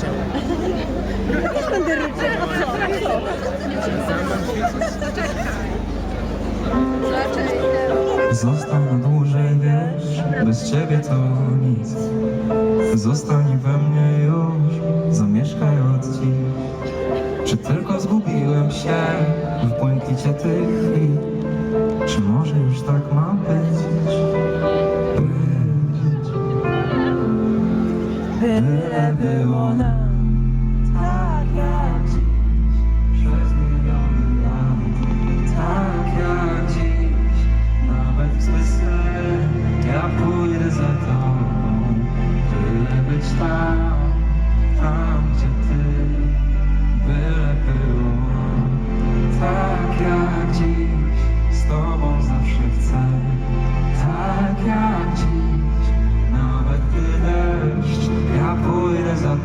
ryczał. Też będę ryczał. A co? Zostań na dłużej, wiesz, bez ciebie to nic Zostań we mnie już, zamieszkaj od dziś Czy tylko zgubiłem się w błękicie tych chwil Czy może już tak ma być? Byle było nam. Tak jak dziś. Przez miliony lat. Tak jak dziś. Nawet zły sen Ja pójdę za tobą. Byle być tam. Tam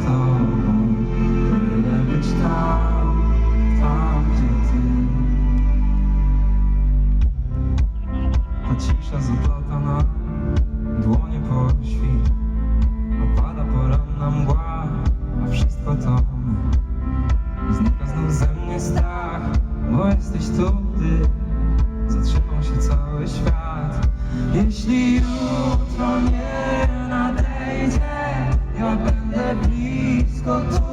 tobą Byle być tam Tam gdzie ty Ta cisza zaplotana Dłonie po świt Opada poranna mgła A wszystko to my Znika znów ze mnie strach Bo jesteś tu, ty Zatrzymał się cały świat Jeśli Let's go.